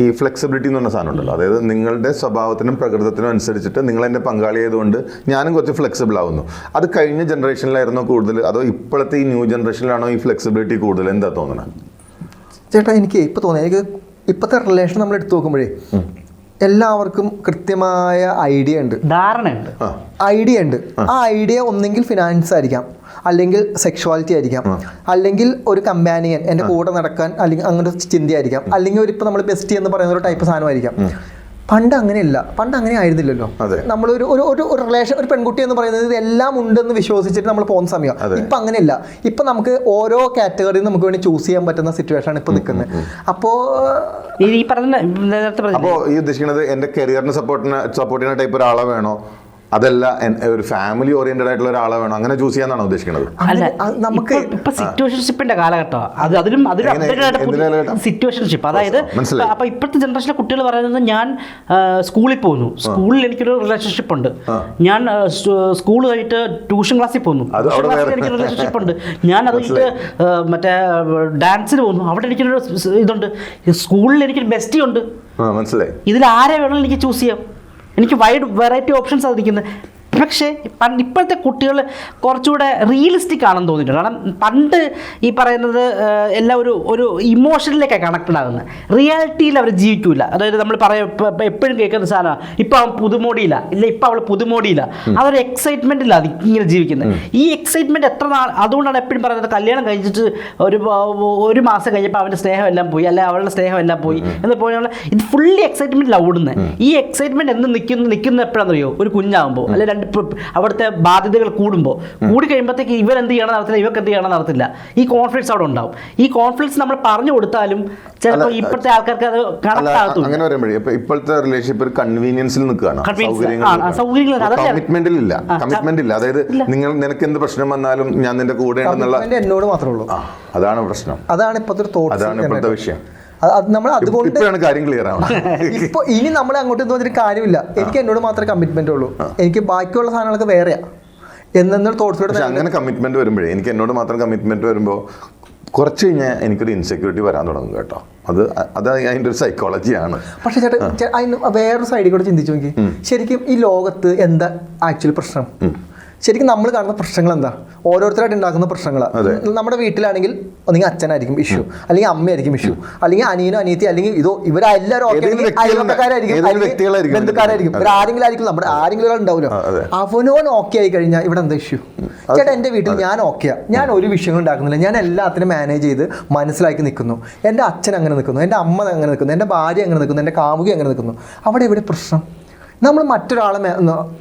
ഈ ഫ്ലെക്സിബിലിറ്റി എന്ന് പറഞ്ഞ സാധനം ഉണ്ടല്ലോ. അതായത് നിങ്ങളുടെ സ്വഭാവത്തിനും പ്രകൃതത്തിനും അനുസരിച്ചിട്ട് നിങ്ങൾ എന്റെ പങ്കാളി ആയതുകൊണ്ട് ഞാനും കുറച്ച് ഫ്ലെക്സിബിൾ ആവുന്നു. അത് കഴിഞ്ഞ ജനറേഷനിലായിരുന്നോ കൂടുതൽ? അതോ ഇപ്പോഴത്തെ ഈ ന്യൂ ജനറേഷനിലാണോ ഈ ഫ്ലെക്സിബിലിറ്റി കൂടുതൽ? എന്താ തോന്നുന്നത് ചേട്ടാ എനിക്ക് ഇപ്പോൾ തോന്നുന്നത് എനിക്ക് ഇപ്പോഴത്തെ റിലേഷൻ നമ്മൾ എടുത്തു നോക്കുമ്പോഴേ എല്ലാവർക്കും കൃത്യമായ ഐഡിയ ഉണ്ട്. ധാരണയുണ്ട് ഉണ്ട്. ഐഡിയ ഉണ്ട്. ആ. ഐഡിയ ഒന്നെങ്കിൽ ഫിനാൻസ് ആയിരിക്കാം. അല്ലെങ്കിൽ സെക്ഷുവാലിറ്റി ആയിരിക്കാം. അല്ലെങ്കിൽ ഒരു കമ്പാനിയൻ എന്റെ കൂടെ നടക്കാൻ അല്ലെങ്കിൽ അങ്ങനെ ഒരു ചിന്തയായിരിക്കാം അല്ലെങ്കിൽ ഒരു ഇപ്പോൾ നമ്മൾ ബെസ്റ്റ് എന്ന് പറയുന്ന ഒരു ടൈപ്പ് സാധനമായിരിക്കാം. പണ്ട് അങ്ങനെയല്ല പണ്ട് അങ്ങനെ ആയിരുന്നില്ലല്ലോ. അതെ. നമ്മളൊരു ഒരു ഒരു ഒരു റിലേഷൻ ഒരു പെൺകുട്ടി എന്ന് പറയുന്നത് ഇതെല്ലാം ഉണ്ടെന്ന് വിശ്വസിച്ചിട്ട് നമ്മൾ പോകുന്ന സമയം. ഇപ്പം അങ്ങനെയല്ല. ഇപ്പൊ നമുക്ക് ഓരോ കാറ്റഗറിയും നമുക്ക് വേണ്ടി ചൂസ് ചെയ്യാൻ പറ്റുന്ന സിറ്റുവേഷൻ ആണ് ഇപ്പൊ നിൽക്കുന്നത്. അപ്പോ ഈ പറഞ്ഞ അപ്പോൾ ഈ ഉദ്ദേശിക്കുന്നത് എന്റെ കരിയറിന് സപ്പോർട്ടിന് സപ്പോർട്ട് ചെയ്യുന്ന ടൈപ്പ് ഒരാളെ വേണോ? അതല്ല ഒരു ഫാമിലി ഓറിയന്റഡ് ആയിട്ടുള്ള ഒരാളെ വേണം. അങ്ങനെ ചൂസ് ചെയ്യാന്നാണ് ഉദ്ദേശിക്കുന്നത്? അല്ല നമുക്ക് ഇപ്പൊ- സിറ്റുവേഷൻഷിപ്പിന്റെ കാലഘട്ടമാണ് അത് അതിലും അതിലും? സിറ്റുവേഷൻഷിപ്പ് അതായത്. അപ്പൊ ഇപ്പോഴത്തെ ജനറേഷനിലെ കുട്ടികൾ പറയുന്നത് ഞാൻ സ്കൂളിൽ പോകുന്നു. സ്കൂളിൽ എനിക്കൊരു റിലേഷൻഷിപ്പ് ഉണ്ട്. ഞാൻ സ്കൂൾ കഴിഞ്ഞിട്ട് ട്യൂഷൻ ക്ലാസ്സിൽ പോകുന്നു. എനിക്കൊരു റിലേഷൻഷിപ്പ് ഉണ്ട്. ഞാൻ അത് മറ്റേ ഡാൻസിന് പോകുന്നു. അവിടെ എനിക്കൊരു ഇതുണ്ട്. സ്കൂളിൽ എനിക്കൊരു ബെസ്റ്റി ഉണ്ട്. ആ മനസ്സിലായി. ഇതിൽ ആരെ വേണമെങ്കിലും എനിക്ക് ചൂസ് ചെയ്യാം. എനിക്ക് വൈഡ് വെറൈറ്റി ഓപ്ഷൻസ് അതിരിക്കുന്നത് പക്ഷേ പണ്ട് ഇപ്പോഴത്തെ കുട്ടികൾ കുറച്ചുകൂടെ റിയലിസ്റ്റിക് ആണെന്ന് തോന്നിയിട്ടുണ്ട്. കാരണം പണ്ട് ഈ പറയുന്നത് എല്ലാം ഒരു ഒരു ഇമോഷനിലേക്കാണ് കണക്റ്റഡ് ആകുന്നത്. റിയാലിറ്റിയിൽ അവർ ജീവിക്കൂല. അതായത് നമ്മൾ പറയാം എപ്പോഴും കേൾക്കുന്ന സാധനമാണ് ഇപ്പം അവൻ പുതുമോടിയില്ല ഇല്ല ഇപ്പം അവൾ പുതുമോടിയില്ല. അതൊരു എക്സൈറ്റ്മെന്റില്ല അത് ഇങ്ങനെ ജീവിക്കുന്നത്. ഈ എക്സൈറ്റ്മെന്റ് എത്ര നാൾ അതുകൊണ്ടാണ് എപ്പോഴും പറയുന്നത് കല്യാണം കഴിച്ചിട്ട് ഒരു ഒരു മാസം കഴിഞ്ഞപ്പോൾ അവന്റെ സ്നേഹം എല്ലാം പോയി അല്ലെ അവളുടെ സ്നേഹം എല്ലാം പോയി എന്ന് പോലെയുള്ള ഇത് ഫുള്ളി എക്സൈറ്റ്മെന്റിലാണ് ഓടുന്നത്. ഈ എക്സൈറ്റ്മെന്റ് എന്ന് നിൽക്കുന്ന നിൽക്കുന്ന എപ്പോഴാണെന്നറിയോ? ഒരു കുഞ്ഞാകുമ്പോൾ അല്ലെ രണ്ട് അവിടുത്തെ ബാധ്യതകൾ കൂടുമ്പോൾ കൂടി കഴിയുമ്പോഴത്തേക്ക് ഇവരെന്ത് എന്ത് ചെയ്യണം നടത്തില്ല ഇവർക്ക് എന്ത് ചെയ്യണം നടത്തില്ല. ഈ കോൺഫ്ലിക്ട്സ് അവിടെ ഉണ്ടാവും. ഈ കോൺഫ്ലിക്ട്സ് നമ്മൾ പറഞ്ഞു കൊടുത്താലും ചിലപ്പോൾ ഇപ്പോഴത്തെ ആൾക്കാർക്ക് അത് കണക്ട് അങ്ങനെ പറയുമ്പോഴേ ഇപ്പൊ ഇപ്പോഴത്തെ റിലേഷൻഷിപ്പ് ഒരു കൺവീനിയൻസിൽ നിൽക്കുകയാണ്. കമ്മിറ്റ്മെന്റിൽ ഇല്ല കമ്മിറ്റ്മെന്റ് ഇല്ല അതായത് നിങ്ങൾ നിനക്ക് എന്ത് പ്രശ്നം വന്നാലും ഞാൻ നിന്റെ കൂടെ എന്നോട് മാത്രമേ ഉള്ളൂ. അതാണ് പ്രശ്നം. അതാണ് ഇപ്പോഴത്തെ അതാണ് ഇപ്പോഴത്തെ വിഷയം. നമ്മൾ അതുകൊണ്ട് കാര്യം ക്ലിയർ ഇപ്പൊ ഇനി നമ്മൾ അങ്ങോട്ട് തോന്നിയൊരു കാര്യമില്ല. എനിക്ക് എന്നോട് മാത്രമേ കമ്മിറ്റ്മെന്റ് ഉള്ളൂ. എനിക്ക് ബാക്കിയുള്ള സാധനങ്ങളൊക്കെ വേറെയാ. എന്നൊരു തോട്ട്സോടെ അങ്ങനെ കമ്മിറ്റ്മെന്റ് വരുമ്പോഴേ എനിക്ക് എന്നോട് മാത്രം കമ്മിറ്റ്മെന്റ് വരുമ്പോൾ കുറച്ച് കഴിഞ്ഞാൽ എനിക്കൊരു ഇൻസെക്യൂരിറ്റി വരാൻ തുടങ്ങും കേട്ടോ. അത് അത് അതിന്റെ ഒരു സൈക്കോളജിയാണ് പക്ഷെ ചേട്ടാ അതിന് വേറൊരു സൈഡിൽ കൂടെ ചിന്തിച്ചു നോക്കി ശരിക്കും ഈ ലോകത്ത് എന്താ ആക്ച്വൽ പ്രശ്നം? ശരിക്കും നമ്മൾ കാണുന്ന പ്രശ്നങ്ങൾ എന്താ ഓരോരുത്തരായിട്ട് ഉണ്ടാക്കുന്ന പ്രശ്നങ്ങളാണ് നമ്മുടെ വീട്ടിലാണെങ്കിൽ ഒന്നെങ്കിൽ അച്ഛനായിരിക്കും ഇഷ്യൂ അല്ലെങ്കിൽ അമ്മയായിരിക്കും ഇഷ്യൂ അല്ലെങ്കിൽ അനിയനോ അനിയത്തി അല്ലെങ്കിൽ ഇതോ ഇവരെല്ലാവരും വ്യക്തികളായിരിക്കും ബന്ധുക്കാരായിരിക്കും. ഇവർ ആരെങ്കിലും ആയിരിക്കും നമ്മുടെ ആരെങ്കിലും ഒരാൾ ഉണ്ടാവുമല്ലോ. അവനോൻ ഓക്കെ ആയി കഴിഞ്ഞാൽ ഇവിടെ എന്താ ഇഷ്യൂ ചേട്ടാ എന്റെ വീട്ടിൽ ഞാൻ ഓക്കെയാ ഞാൻ ഒരു വിഷയങ്ങൾ ഉണ്ടാക്കുന്നില്ല. ഞാൻ എല്ലാത്തിനും മാനേജ് ചെയ്ത് മനസ്സിലാക്കി നിൽക്കുന്നു. എന്റെ അച്ഛൻ അങ്ങനെ നിൽക്കുന്നു. എന്റെ അമ്മ അങ്ങനെ നിൽക്കുന്നു. എന്റെ ഭാര്യ അങ്ങനെ നിൽക്കുന്നു. എന്റെ കാമുകി അങ്ങനെ നിൽക്കുന്നു. അവിടെ ഇവിടെ പ്രശ്നം? നമ്മൾ മറ്റൊരാളെ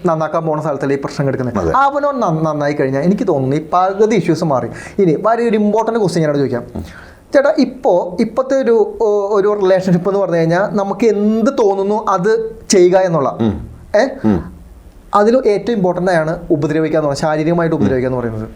നന്നാക്കാൻ പോകുന്ന സ്ഥലത്തല്ലേ ഈ പ്രശ്നം എടുക്കുന്നത് അവനോ നന്നായി കഴിഞ്ഞാൽ എനിക്ക് തോന്നുന്നു ഈ പകുതി ഇഷ്യൂസ് മാറി. ഇനി വളരെ ഒരു ഇമ്പോർട്ടന്റ് ക്വസ്റ്റ്യൻ ഞാനോട് ചോദിക്കാം ചേട്ടാ ഇപ്പോൾ ഇപ്പോഴത്തെ ഒരു ഒരു റിലേഷൻഷിപ്പ് എന്ന് പറഞ്ഞു കഴിഞ്ഞാൽ നമുക്ക് എന്ത് തോന്നുന്നു അത് ചെയ്യുക എന്നുള്ള. ഏ? അതിൽ ഏറ്റവും ഇമ്പോർട്ടന്റ് ആണ് ഉപദ്രവിക്കുക എന്ന് പറയുന്നത് ശാരീരികമായിട്ട് ഉപദ്രവിക്കുക എന്ന് പറയുന്നത്.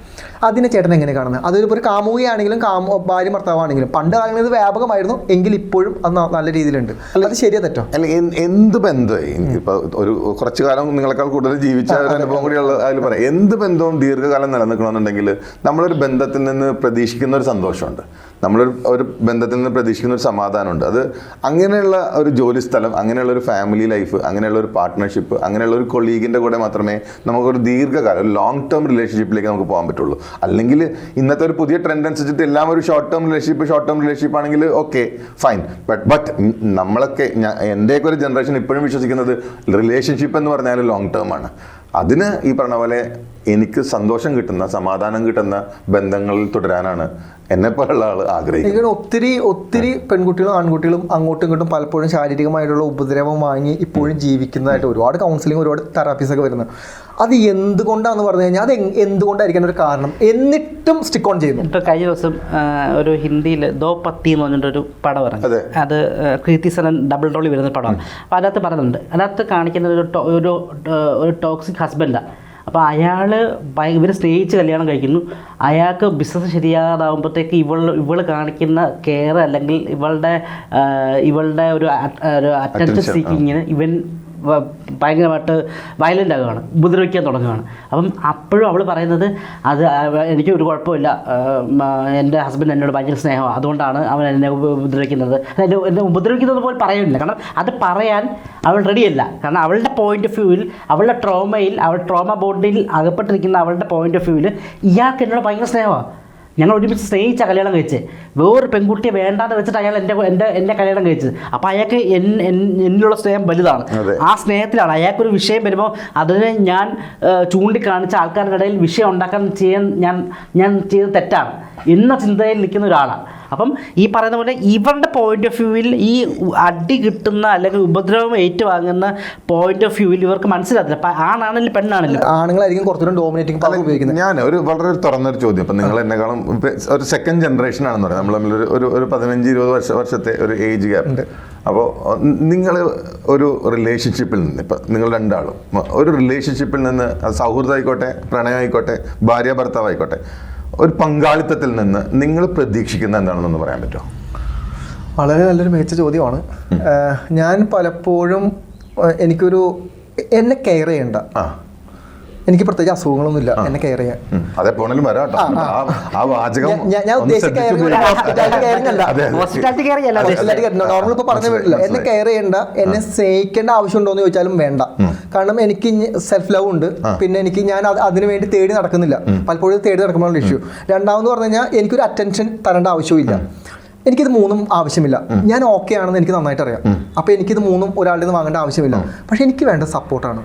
അതിനെ ചേട്ടൻ എങ്ങനെ കാണുന്നത്? അതൊരു ഒരു കാമുകയാണെങ്കിലും കാമ ഭാര്യ ഭർത്താവാണെങ്കിലും പണ്ട് കാലങ്ങളിൽ ഇത് വ്യാപകമായിരുന്നു എങ്കിൽ ഇപ്പോഴും അത് നല്ല രീതിയിലുണ്ട്. അത് ശരിയാ തെറ്റോ? അല്ല എന്ത് ബന്ധമായി ഇപ്പൊ ഒരു കുറച്ച് കാലം നിങ്ങളെക്കാൾ കൂടുതൽ ജീവിച്ച ഒരു അനുഭവം കൂടിയുള്ള അതിൽ പറയാം. എന്ത് ബന്ധവും ദീർഘകാലം നിലനിൽക്കണമെന്നുണ്ടെങ്കിൽ നമ്മളൊരു ബന്ധത്തിൽ നിന്ന് പ്രതീക്ഷിക്കുന്ന ഒരു സന്തോഷമുണ്ട്. നമ്മളൊരു ഒരു ബന്ധത്തിൽ നിന്ന് പ്രതീക്ഷിക്കുന്ന ഒരു സമാധാനമുണ്ട്. അത് അങ്ങനെയുള്ള ഒരു ജോലി സ്ഥലം അങ്ങനെയുള്ള ഒരു ഫാമിലി ലൈഫ് അങ്ങനെയുള്ള ഒരു പാർട്ട്ണർഷിപ്പ് അങ്ങനെയുള്ള ഒരു കൊളീഗിന്റെ കൂടെ മാത്രമേ നമുക്കൊരു ദീർഘകാലം ഒരു ലോങ് ടേം റിലേഷൻഷിപ്പിലേക്ക് നമുക്ക് പോകാൻ പറ്റുള്ളൂ. അല്ലെങ്കിൽ ഇന്നത്തെ ഒരു പുതിയ ട്രെൻഡ് അനുസരിച്ചിട്ട് എല്ലാം ഒരു short term relationship short term relationship ആണെങ്കിൽ ഓക്കെ ഫൈൻ ബട്ട് ബട്ട് നമ്മളൊക്കെ ഞാൻ എന്റെയൊക്കെ ഒരു ജനറേഷൻ ഇപ്പോഴും വിശ്വസിക്കുന്നത് റിലേഷൻഷിപ്പ് എന്ന് പറഞ്ഞാൽ ലോങ് ടേം ആണ്. അതിന് ഈ പറഞ്ഞ പോലെ എനിക്ക് സന്തോഷം കിട്ടുന്ന സമാധാനം കിട്ടുന്ന ബന്ധങ്ങളിൽ തുടരാനാണ് എന്നെ പോലുള്ള ആൾ ആഗ്രഹിക്കുന്നത്. ഒത്തിരി ഒത്തിരി പെൺകുട്ടികളും ആൺകുട്ടികളും അങ്ങോട്ടും ഇങ്ങോട്ടും പലപ്പോഴും ശാരീരികമായിട്ടുള്ള ഉപദ്രവം വാങ്ങി ഇപ്പോഴും ജീവിക്കുന്നതായിട്ട് ഒരുപാട് കൗൺസിലിംഗ് ഒരുപാട് തെറാപ്പീസ് ഒക്കെ വരുന്നു. അത് എന്തുകൊണ്ടാന്ന് പറഞ്ഞു കഴിഞ്ഞാൽ അത് എന്തുകൊണ്ടായിരിക്കാൻ ഒരു കാരണം? എന്നിട്ടും സ്റ്റിക്ക് ഓൺ ചെയ്യുന്നു. ഇപ്പൊ കഴിഞ്ഞ ദിവസം ഒരു ഹിന്ദിയിൽ ദോ പത്തി എന്ന് പറഞ്ഞിട്ടൊരു പടം ഇറങ്ങി. അതെ. കീർത്തി സനൻ ഡബിൾ റോളി വരുന്ന പടമാണ്. അപ്പോൾ അതിനകത്ത് പറയുന്നുണ്ട്. അതിനകത്ത് കാണിക്കുന്ന ഒരു ഒരു ടോക്സിക് ഹസ്ബൻഡാണ് അപ്പോൾ അയാൾ ഇവർ സ്നേഹിച്ച് കല്യാണം കഴിക്കുന്നു. അയാൾക്ക് ബിസിനസ് ശരിയാകാതാവുമ്പോഴത്തേക്ക് ഇവൾ ഇവൾ കാണിക്കുന്ന കെയർ അല്ലെങ്കിൽ ഇവളുടെ ഇവളുടെ ഒരു ഒരു അറ്റൻഷൻ സീക്കിങ്ങിന് ഇവൻ ഭയങ്കരമായിട്ട് വയലന്റ് ആകുകയാണ് ഉപദ്രവിക്കാൻ തുടങ്ങുകയാണ് അപ്പം അപ്പോഴും അവൾ പറയുന്നത് അത് എനിക്ക് ഒരു കുഴപ്പമില്ല. എന്റെ ഹസ്ബൻഡ് എന്നോട് ഭയങ്കര സ്നേഹമാണ്. അതുകൊണ്ടാണ് അവൻ എന്നെ ഉപ- ഉപദ്രവിക്കുന്നത്. എന്നെ എന്നെ ഉപദ്രവിക്കുന്നത് പോലെ പറയുന്നില്ല. കാരണം അത് പറയാൻ അവൾ റെഡിയല്ല കാരണം അവളുടെ പോയിന്റ് ഓഫ് വ്യൂവിൽ അവളുടെ ട്രോമയിൽ അവൾ ട്രോമ ബോണ്ടിൽ അകപ്പെട്ടിരിക്കുന്ന അവളുടെ പോയിന്റ് ഓഫ് വ്യൂവിൽ ഇയാൾക്ക് എന്നോട് ഭയങ്കര സ്നേഹമാണ്. ഞങ്ങൾ ഒരുമിച്ച് സ്നേഹിച്ച കല്യാണം കഴിച്ചത് വേറൊരു പെൺകുട്ടിയെ വേണ്ടാന്ന് വെച്ചിട്ട് അയാൾ എന്റെ എന്റെ എന്റെ കല്യാണം കഴിച്ചത്. അപ്പോൾ അയാൾക്ക് എന്നിലുള്ള സ്നേഹം വലുതാണ്. ആ സ്നേഹത്തിലാണ്. അയാൾക്കൊരു വിഷയം വരുമ്പോൾ അതിനെ ഞാൻ ചൂണ്ടിക്കാണിച്ച ആൾക്കാരുടെ ഇടയിൽ വിഷയം ഉണ്ടാക്കാൻ ചെയ്യാൻ ഞാൻ ഞാൻ ചെയ്ത് തെറ്റാണ്. എന്ന ചിന്തയിൽ നിൽക്കുന്ന ഒരാളാണ്. അപ്പം ഈ പറയുന്ന പോലെ ഇവരുടെ പോയിന്റ് ഓഫ് വ്യൂവിൽ ഈ അടി കിട്ടുന്ന അല്ലെങ്കിൽ ഉപദ്രവം ഏറ്റുവാങ്ങുന്ന പോയിന്റ് ഓഫ് വ്യൂവിൽ ഇവർക്ക് മനസ്സിലാകത്തില്ല. അപ്പം ആണാണെങ്കിലും പെണ്ണാണെങ്കിലും ആണുങ്ങളായിരിക്കും കുറച്ചുകൂടി ഡോമിനേറ്റിംഗ് പവർ ഉപയോഗിക്കുന്നത്. ഞാൻ ഒരു വളരെ ഒരു തുറന്നൊരു ചോദ്യം. അപ്പം നിങ്ങൾ എന്നെക്കാളും ഒരു സെക്കൻഡ് ജനറേഷൻ ആണെന്ന് പറയാം. നമ്മൾ തമ്മിൽ ഒരു- ഒരു പതിനഞ്ച് ഇരുപത് വർഷ വർഷത്തെ ഒരു ഏജ് ഗ്യാപ്പ് ഉണ്ട്. അപ്പോൾ നിങ്ങൾ ഒരു റിലേഷൻഷിപ്പിൽ നിന്ന് ഇപ്പം നിങ്ങൾ രണ്ടാളും ഒരു റിലേഷൻഷിപ്പിൽ നിന്ന് അത് സൗഹൃദമായിക്കോട്ടെ പ്രണയമായിക്കോട്ടെ ഭാര്യ ഭർത്താവായിക്കോട്ടെ ഒരു പങ്കാളിത്തത്തിൽ നിന്ന് നിങ്ങൾ പ്രതീക്ഷിക്കുന്ന എന്താണെന്നൊന്ന് പറയാൻ പറ്റുമോ? വളരെ നല്ലൊരു മികച്ച ചോദ്യമാണ്. ഞാൻ പലപ്പോഴും എനിക്കൊരു എന്നെ കെയർ ചെയ്യണ്ട. ആ. എനിക്ക് പ്രത്യേകിച്ച് അസുഖങ്ങളൊന്നുമില്ല. എന്നെ കെയർ ചെയ്യാൻ. അതെ പോണെങ്കിലും വരാം ആ ആ. വാചകം ഞാൻ- അല്ല. നോർമൽ ഇപ്പൊ പറഞ്ഞു മനസ്സിലായി, എന്നെ കെയർ ചെയ്യേണ്ട. എന്നെ സ്നേഹിക്കേണ്ട ആവശ്യമുണ്ടോ എന്ന് ചോദിച്ചാലും വേണ്ട. കാരണം എനിക്ക് സെൽഫ് ലവ് ഉണ്ട്. പിന്നെ എനിക്ക് ഞാൻ അത് അതിനു വേണ്ടി തേടി നടക്കുന്നില്ല. പലപ്പോഴും തേടി നടക്കുമ്പോഴുള്ള ഇഷ്യൂ രണ്ടാമെന്ന് പറഞ്ഞു കഴിഞ്ഞാൽ എനിക്കൊരു അറ്റൻഷൻ തരേണ്ട ആവശ്യമില്ല എനിക്കിത് മൂന്നും ആവശ്യമില്ല. ഞാൻ ഓക്കെ ആണെന്ന് എനിക്ക് നന്നായിട്ട് അറിയാം. അപ്പൊ എനിക്കിത് മൂന്നും ഒരാളുടെ നിന്ന് വാങ്ങേണ്ട ആവശ്യമില്ല. പക്ഷെ എനിക്ക് വേണ്ട സപ്പോർട്ടാണ്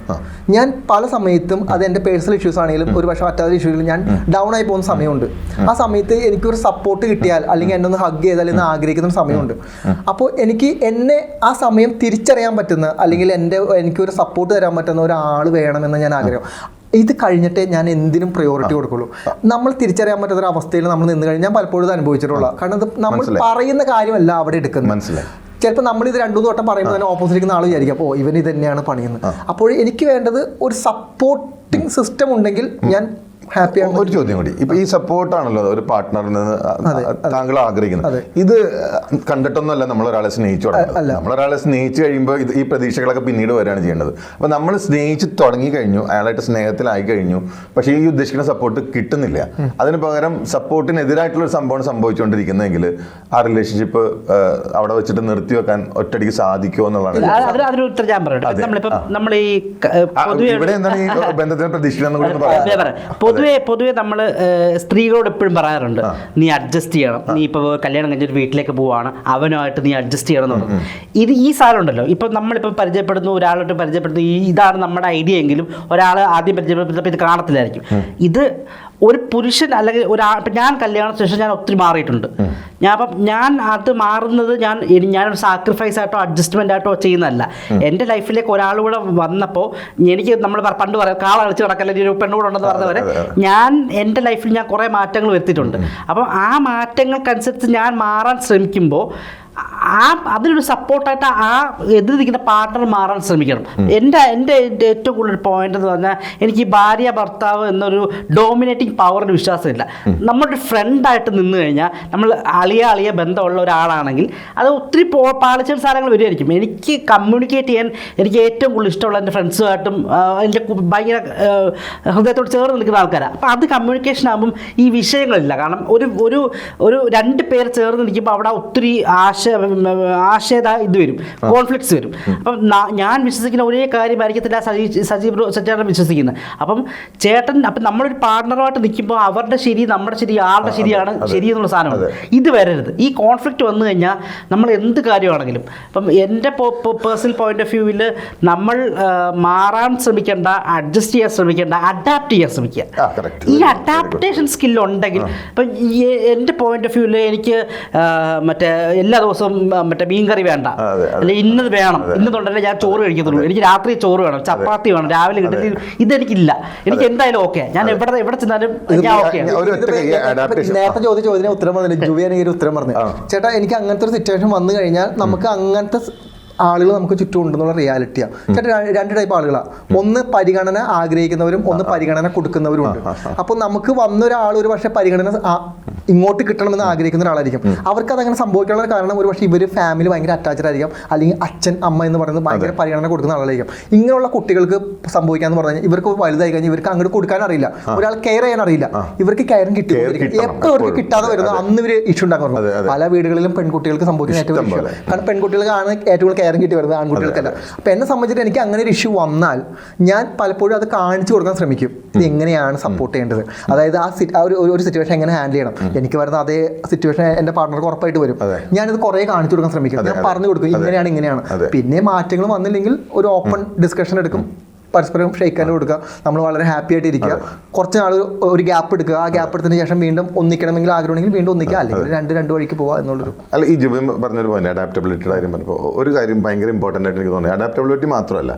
ഞാൻ പല സമയത്തും അത് എന്റെ പേഴ്സണൽ ഇഷ്യൂസ് ആണെങ്കിലും ഒരു പക്ഷേ മറ്റാതെ ഇഷ്യൂസിലും ഞാൻ ഡൗൺ ആയി പോകുന്ന സമയമുണ്ട്. ആ സമയത്ത് എനിക്കൊരു സപ്പോർട്ട് കിട്ടിയാൽ അല്ലെങ്കിൽ എന്നെ ഒന്ന് ഹഗ് ചെയ്താൽ എന്ന് ആഗ്രഹിക്കുന്ന സമയമുണ്ട്. അപ്പോൾ എനിക്ക് എന്നെ ആ സമയം തിരിച്ചറിയാൻ പറ്റുന്ന അല്ലെങ്കിൽ എന്റെ എനിക്കൊരു സപ്പോർട്ട് തരാൻ പറ്റുന്ന ഒരാൾ വേണമെന്ന് ഞാൻ ആഗ്രഹം. ഇത് കഴിഞ്ഞിട്ടേ ഞാൻ എന്തിനും പ്രയോറിറ്റി കൊടുക്കുള്ളൂ. നമ്മൾ തിരിച്ചറിയാൻ പറ്റാത്ത ഒരു അവസ്ഥയിൽ നമ്മൾ നിന്ന് കഴിഞ്ഞാൽ പലപ്പോഴും അനുഭവിച്ചിട്ടുള്ള കാരണം ഇത് നമ്മൾ പറയുന്ന കാര്യമല്ല അവിടെ എടുക്കുന്നത്. മനസ്സിലായി. ചിലപ്പോൾ നമ്മൾ ഇത് രണ്ടു വട്ടം പറയുമ്പോൾ തന്നെ ഓപ്പോസിറ്റ് ഇരിക്കുന്ന ആൾ വിചാരിക്കും അപ്പോൾ ഇവൻ ഇത് തന്നെയാണ് പണിയുന്നത്. അപ്പോൾ എനിക്ക് വേണ്ടത് ഒരു സപ്പോർട്ടിങ് സിസ്റ്റം ഉണ്ടെങ്കിൽ ഞാൻ ഹാപ്പിയാണ് ഒരു ചോദ്യം കൂടി. ഇപ്പൊ ഈ സപ്പോർട്ടാണല്ലോ ഒരു പാർട്ട്ണറിൽ നിന്ന് താങ്കൾ ആഗ്രഹിക്കുന്നത്. അതെ. ഇത് കണ്ടിട്ടൊന്നുമല്ല നമ്മളൊരാളെ സ്നേഹിച്ചു തുടങ്ങുന്നത്. നമ്മളൊരാളെ സ്നേഹിച്ചു കഴിയുമ്പോൾ ഇത് ഈ പ്രതീക്ഷകളൊക്കെ പിന്നീട് വരികയാണ് ചെയ്യേണ്ടത്. അപ്പൊ നമ്മൾ സ്നേഹിച്ച് തുടങ്ങി കഴിഞ്ഞു അയാളായിട്ട് സ്നേഹത്തിലായി കഴിഞ്ഞു പക്ഷേ ഈ ഉദ്ദേശിക്കുന്ന സപ്പോർട്ട് കിട്ടുന്നില്ല. അതിന് പകരം സപ്പോർട്ടിനെതിരായിട്ടുള്ള ഒരു സംഭവം സംഭവിച്ചുകൊണ്ടിരിക്കുന്നതെങ്കിൽ ആ റിലേഷൻഷിപ്പ് അവിടെ വെച്ചിട്ട് നിർത്തി വെക്കാൻ ഒറ്റയടിക്ക് സാധിക്കുമോ എന്നുള്ളതാണ് അതിന് അതിന് ഉത്തരം ഞാൻ പറയട്ടെ. നമ്മളിപ്പം നമ്മൾ ഈ പൊതുവെ ഇവിടെ എന്താണ് ഈ ബന്ധത്തിന് പൊതുവെ. പൊതുവെ പൊതുവെ നമ്മൾ സ്ത്രീകളോട് എപ്പോഴും പറയാറുണ്ട് നീ അഡ്ജസ്റ്റ് ചെയ്യണം. നീ ഇപ്പോൾ കല്യാണം കഴിഞ്ഞൊരു വീട്ടിലേക്ക് പോവാണ്. അവനുമായിട്ട് നീ അഡ്ജസ്റ്റ് ചെയ്യണം എന്ന് ഇത് ഈ സാധനം ഉണ്ടല്ലോ. ഇപ്പം നമ്മളിപ്പോൾ പരിചയപ്പെടുന്നു ഒരാളോട്ട് പരിചയപ്പെടുന്നു. ഈ ഇതാണ് നമ്മുടെ ഐഡിയ എങ്കിലും ഒരാൾ ആദ്യം പരിചയപ്പെടുത്തപ്പോൾ ഇത് കാണത്തില്ലായിരിക്കും. ഇത് ഒരു പുരുഷൻ അല്ലെങ്കിൽ ഒരു ഞാൻ കല്യാണത്തിന് ശേഷം ഞാൻ ഒത്തിരി മാറിയിട്ടുണ്ട്. ഞാൻ അപ്പം ഞാൻ അത് മാറുന്നത് ഞാൻ ഞാൻ ഞാനൊരു സാക്രിഫൈസ് ആയിട്ടോ അഡ്ജസ്റ്റ്മെന്റ് ആയിട്ടോ ചെയ്യുന്നതല്ല. എന്റെ ലൈഫിലേക്ക് ഒരാൾ കൂടെ വന്നപ്പോൾ എനിക്ക് നമ്മൾ പണ്ട് പറയാം കാള കളിച്ച് നടക്കല്ല ഒരു പെണ്ണുകൂടെ ഉണ്ടെന്ന് പറഞ്ഞവരെ ഞാൻ എന്റെ ലൈഫിൽ ഞാൻ കുറേ മാറ്റങ്ങൾ വരുത്തിയിട്ടുണ്ട്. അപ്പം ആ മാറ്റങ്ങൾക്കനുസരിച്ച് ഞാൻ മാറാൻ ശ്രമിക്കുമ്പോൾ ആ അതിനൊരു സപ്പോർട്ടായിട്ട് ആ എതിർ നിൽക്കുന്ന പാർട്ണർ മാറാൻ ശ്രമിക്കണം. എന്റെ എന്റെ ഏറ്റവും കൂടുതൽ പോയിന്റ് എന്ന് പറഞ്ഞാൽ എനിക്ക് ഭാര്യ ഭർത്താവ് എന്നൊരു ഡോമിനേറ്റിംഗ് പവറിന് വിശ്വാസമില്ല. നമ്മുടെ ഫ്രണ്ടായിട്ട് നിന്ന് കഴിഞ്ഞാൽ നമ്മൾ അളിയ അളിയ ബന്ധമുള്ള ഒരാളാണെങ്കിൽ അത് ഒത്തിരി പോ പാളിച്ച സാധനങ്ങൾ വരുമായിരിക്കും. എനിക്ക് കമ്മ്യൂണിക്കേറ്റ് ചെയ്യാൻ എനിക്ക് ഏറ്റവും കൂടുതൽ ഇഷ്ടമുള്ള എന്റെ ഫ്രണ്ട്സുമായിട്ടും എന്റെ ഭയങ്കര ഹൃദയത്തോട് ചേർന്ന് നിൽക്കുന്ന ആൾക്കാരാണ്. അപ്പോൾ അത് കമ്മ്യൂണിക്കേഷൻ ആകുമ്പം ഈ വിഷയങ്ങളില്ല. കാരണം ഒരു ഒരു ഒരു രണ്ട് പേര് ചേർന്ന് നിൽക്കുമ്പോൾ അവിടെ ഒത്തിരി ആശയ ആശയത ഇത് വരും. കോൺഫ്ലിക്ട്സ് വരും. അപ്പം ഞാൻ വിശ്വസിക്കുന്ന ഒരേ കാര്യമായിരിക്കത്തില്ല സജീ സജീവ് ചേട്ടൻ വിശ്വസിക്കുന്നത്. അപ്പം ചേട്ടൻ അപ്പം നമ്മളൊരു പാർട്ണറുമായിട്ട് നിൽക്കുമ്പോൾ അവരുടെ ശരി നമ്മുടെ ശരി ആളുടെ ശരിയാണ് ശരി എന്നുള്ള സാധനമാണ്. ഇത് വരരുത്. ഈ കോൺഫ്ലിക്റ്റ് വന്നു കഴിഞ്ഞാൽ നമ്മൾ എന്ത് കാര്യമാണെങ്കിലും അപ്പം എന്റെ പേഴ്സണൽ പോയിന്റ് ഓഫ് വ്യൂവിൽ നമ്മൾ മാറാൻ ശ്രമിക്കേണ്ട അഡ്ജസ്റ്റ് ചെയ്യാൻ ശ്രമിക്കേണ്ട അഡാപ്റ്റ് ചെയ്യാൻ ശ്രമിക്കുക. ഈ അഡാപ്റ്റേഷൻ സ്കിൽ ഉണ്ടെങ്കിൽ ഇപ്പം എന്റെ പോയിന്റ് ഓഫ് വ്യൂവിൽ എനിക്ക് മറ്റേ എല്ലാ ദിവസവും ആ, മറ്റേ മീൻ കറി വേണ്ട. അല്ലെ ഇന്നത് വേണം. ഇന്നതുണ്ടല്ലേ ഞാൻ ചോറ് കഴിക്കത്തുള്ളൂ. എനിക്ക് രാത്രി ചോറ് വേണം. ചപ്പാത്തി വേണം. രാവിലെ കിട്ടുന്ന ഇതെനിക്കില്ല. എനിക്ക് എന്തായാലും ഓക്കെ. ഞാൻ എവിടെ എവിടെ ചെന്നാലും ഞാൻ ഓക്കെ. നേരത്തെ ചോദിച്ച ചോദ്യത്തിന് ഉത്തരം വന്നില്ല ജുവിയാണെങ്കിൽ ഈ ഒരു ഉത്തരം പറഞ്ഞു. ചേട്ടാ എനിക്ക് അങ്ങനത്തെ ഒരു സിറ്റുവേഷൻ വന്നു കഴിഞ്ഞാൽ നമുക്ക് അങ്ങനത്തെ ആളുകൾ നമുക്ക് ചുറ്റും ഉണ്ടെന്നുള്ള റിയാലിറ്റിയാണ് ചേട്ടാ രണ്ട് ടൈപ്പ് ആളുകളാണ് ഒന്ന് പരിഗണന ആഗ്രഹിക്കുന്നവരും ഒന്ന് പരിഗണന കൊടുക്കുന്നവരും ഉണ്ട്. അപ്പോൾ നമുക്ക് വന്നൊരാൾ ഒരു പക്ഷേ പരിഗണന ആ- ഇങ്ങോട്ട് കിട്ടണമെന്ന് ആഗ്രഹിക്കുന്ന ഒരാളായിരിക്കും. അവർക്ക് അതങ്ങനെ സംഭവിക്കാനുള്ള കാരണം ഒരു പക്ഷേ ഇവർ ഫാമിലി ഭയങ്കര അറ്റാച്ച്ഡ് ആയിരിക്കും. അല്ലെങ്കിൽ അച്ഛൻ അമ്മ എന്ന് പറയുന്നത് ഭയങ്കര പരിഗണന കൊടുക്കുന്ന ആളായിരിക്കും. ഇങ്ങനെയുള്ള കുട്ടികൾക്ക് സംഭവിക്കാന്ന് പറഞ്ഞു കഴിഞ്ഞാൽ ഇവർക്ക് വലുതായി കഴിഞ്ഞാൽ ഇവർക്ക് അങ്ങോട്ട് കൊടുക്കാൻ അറിയില്ല. ഒരാൾ കെയർ ചെയ്യാൻ അറിയില്ല. ഇവർക്ക് കെയറും കിട്ടി. എപ്പോൾ ഇവർക്ക് കിട്ടാതെ വരുന്നത് അന്ന് ഇവർ ഇഷ്യൂ അതെ. പല വീടുകളിലും പെൺകുട്ടികൾക്ക് സംഭവിക്കുന്ന ഏറ്റവും ഇഷ്യൂ. കാരണം പെൺകുട്ടികൾക്കാണ് ഏറ്റവും കൂടുതൽ കെയറും കിട്ടി വരുന്നത് ആൺകുട്ടികൾക്കല്ല. അപ്പം എന്നെ സംബന്ധിച്ചിട്ട് എനിക്ക് അങ്ങനെ ഒരു ഇഷ്യൂ വന്നാൽ ഞാൻ പലപ്പോഴും അത് കാണിച്ചു കൊടുക്കാൻ ശ്രമിക്കും. ഇത് എങ്ങനെയാണ് സപ്പോർട്ട് ചെയ്യേണ്ടത്? അതായത് ആ ഒരു സിറ്റുവേഷൻ എങ്ങനെ ഹാൻഡിൽ ചെയ്യണം? എനിക്ക് വരുന്ന അതേ സിറ്റുവേഷൻ എന്റെ പാർട്ണർക്ക് ഉറപ്പായിട്ട് വരും. ഞാനിത് കുറേ കാണിച്ചു കൊടുക്കാൻ ശ്രമിക്കും. ഞാൻ പറഞ്ഞു കൊടുക്കും ഇങ്ങനെയാണ് ഇങ്ങനെയാണ്. പിന്നെ മാറ്റങ്ങൾ വന്നില്ലെങ്കിൽ ഒരു ഓപ്പൺ ഡിസ്കഷൻ എടുക്കും. പരസ്പരം ഷെയ്ക്കാൻ കൊടുക്കുക. നമ്മൾ വളരെ ഹാപ്പി ആയിട്ട് ഇരിക്കുക. കുറച്ച് നാൾ ഒരു ഗ്യാപ്പ് എടുക്കുക. ആ ഗ്യാപ്പ് എടുത്തതിന് ശേഷം വീണ്ടും ഒന്നിക്കണമെങ്കിൽ ആഗ്രഹമുണ്ടെങ്കിൽ വീണ്ടും ഒന്നിക്കുക. അല്ലെങ്കിൽ രണ്ട് രണ്ട് വഴിക്ക് പോവുക എന്നുള്ളൊരു അല്ല ഈ ജുബിൻ പറഞ്ഞൊരു പോയിന്റ് അഡാപ്റ്റബിലിറ്റിയുടെ കാര്യം പറഞ്ഞപ്പോൾ ഒരു കാര്യം ഭയങ്കര ഇമ്പോർട്ടന്റ് ആയിട്ട് എനിക്ക് തോന്നുന്നത് അഡാപ്റ്റബിലിറ്റി മാത്രമല്ല.